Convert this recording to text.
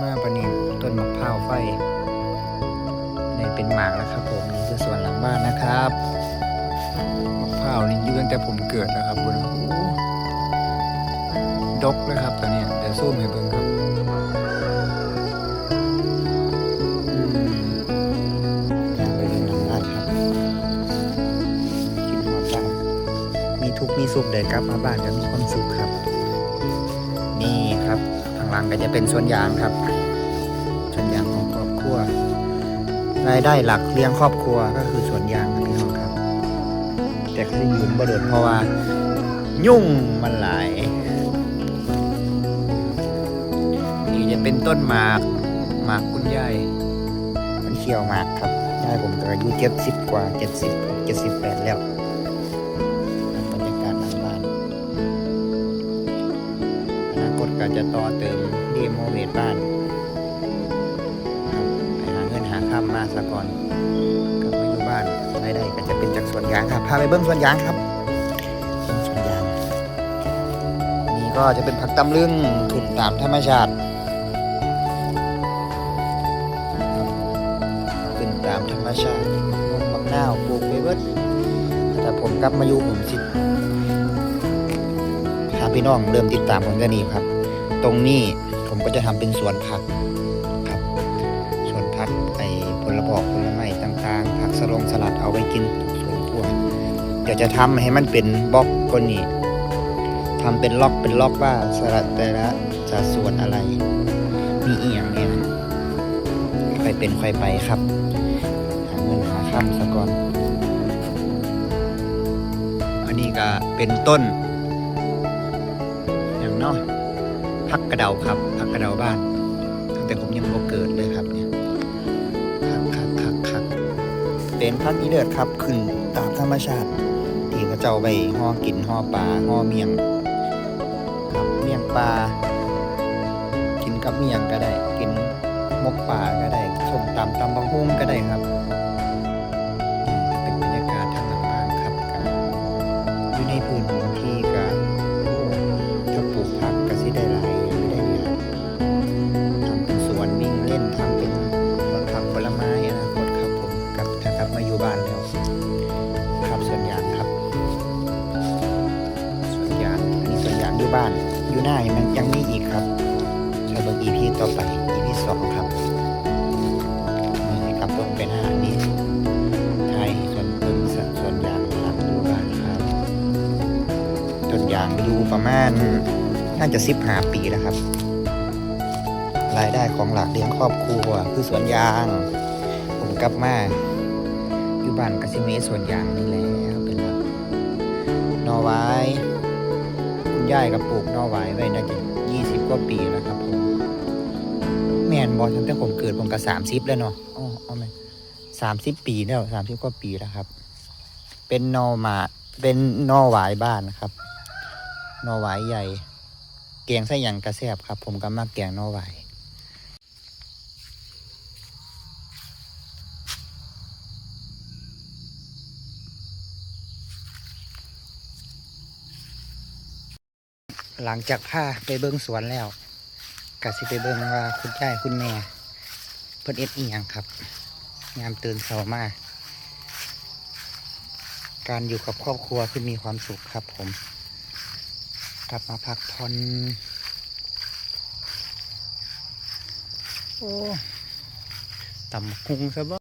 มาปนีต้นมะพร้าวไฟในเป็นหมากแล้วครับ ผมนี่คือสวนหลังบ้านนะครับมะพร้าวนี่อยู่ตั้งแต่ผมเกิดนะครับคุณโอ้ดกเลยครับตอนนี้เดี๋ยวซูมให้เบิ่งครับอืมย่างไปเรื่องหลังบ้านครับคิดหอดบ้านมีทุกข์มีสุขเดินกลับมาบ้านก็มีความสุขครับนี่ครับข้าง หลังก็จะเป็นสวนยางครับสวนยางของครอบครัวรายได้หลักเลี้ยงครอบครัวก็คือสวนยางครับพี่น้องครับ แต่ก็ยืนบดดเพราะว่า ยุ่งมันหลายนี่จะเป็นต้นหมากหมากคุณยายมันเขียวหมากครับยายผมก็อายุเจ็ดสิบกว่าเจ็ดสิบเจ็ดสิบแปดแล้ว จะต่อเติมดีโมเวทบ้านครับไปหาเงินหาข้ามมาสะก่อนกลับมาอยู่บ้านรายได้ก็จะเป็นจากสวนยางครับพาไปเบิ้งสวนยางครับเบิ่งสวนยางนี่ก็จะเป็นผักตำลึงขึ้นตามธรรมชาติครับขึ้นตามธรรมชาติลงบักนาวปลูกไปเบิดแต่ผมกลับมาอยู่ผมสิถ้าพี่น้องเริ่มติดตามผมก็นี่ครับ ตรงนี้ผมก็จะทำเป็นสวนผักครับสวนผักไอ้ผลบอกผลไม้ต่างๆ ผักสลงสลัดเอาไว้กินสวนครัวเดี๋ยวจะทำให้มันเป็นบล็อกก็นี่ทำเป็นล็อกเป็นล็อกว่าสลัดแต่ละจะสวนอะไร มีอีกอย่างเนี่ยค่อยเป็นค่อยไปครับ หาเงินหาค่ำซะก่อน อันนี้ก็เป็นต้น พักกระเดาครับพักกระเดาบ้านตั้งแต่ผมยังบ่เกิดเลยครับเนี่ยคักคักคักคักเป็นพักอีเลือดครับขึ้นตามธรรมชาติที่เขาเจ้าไปห่อกินห่อปลาห่อเมียงครับเมียงปลากินกับเมียงก็ได้ กินมกปลาก็ได้ส้มตำตำบักหุ่งก็ได้ครับเป็นบรรยากาศทางหลังบ้านครับอยู่ในพื้น บ้านอยู่หน้ายังยังมีอีกครับใช้เบิ่ง EP ต่อไป EP สองครับนี่ครับลงเป็นอาหานี้ไทยส่วนเบิ่งสัตว์สวนยางหลังอยู่บ้านครับต้นยางอยู่ประมาณน่าจะสิบหาปีแล้วครับ รายได้ของหลักเลี้ยงครอบครัวคือสวนยาง ผมกลับมาอยู่บ้านกสิเมสวนยางนี่แล้วเป็นหลักนอไว้ คุณย่ายกับปลูกนอไว้ไว้น่าจะยี่สิบกว่าปีแล้วครับผมแม่นบอตั้งแต่ผมเกิดผมก็สามสิบแล้วเนาะอ๋อเอาไหมสามสิบปีแล้วสามสิบกว่าปีแล้วครับ เป็นนอมาเป็นนอหวายบ้านครับ นอหวายใหญ่แกงไส้ยังกระแซบครับ ผมก็มักแกงนอหวาย หลังจากพาไปเบิ้งสวนแล้วกะสิไปเบิ้งว่าคุณยายคุณแม่ เพิ่นเอ็ดอีหยังครับ งามตื่นเสามาการอยู่กับครอบครัวคือมีความสุขครับผม กลับมาพักผ่อนโอ้ต่ำคุงซะบ่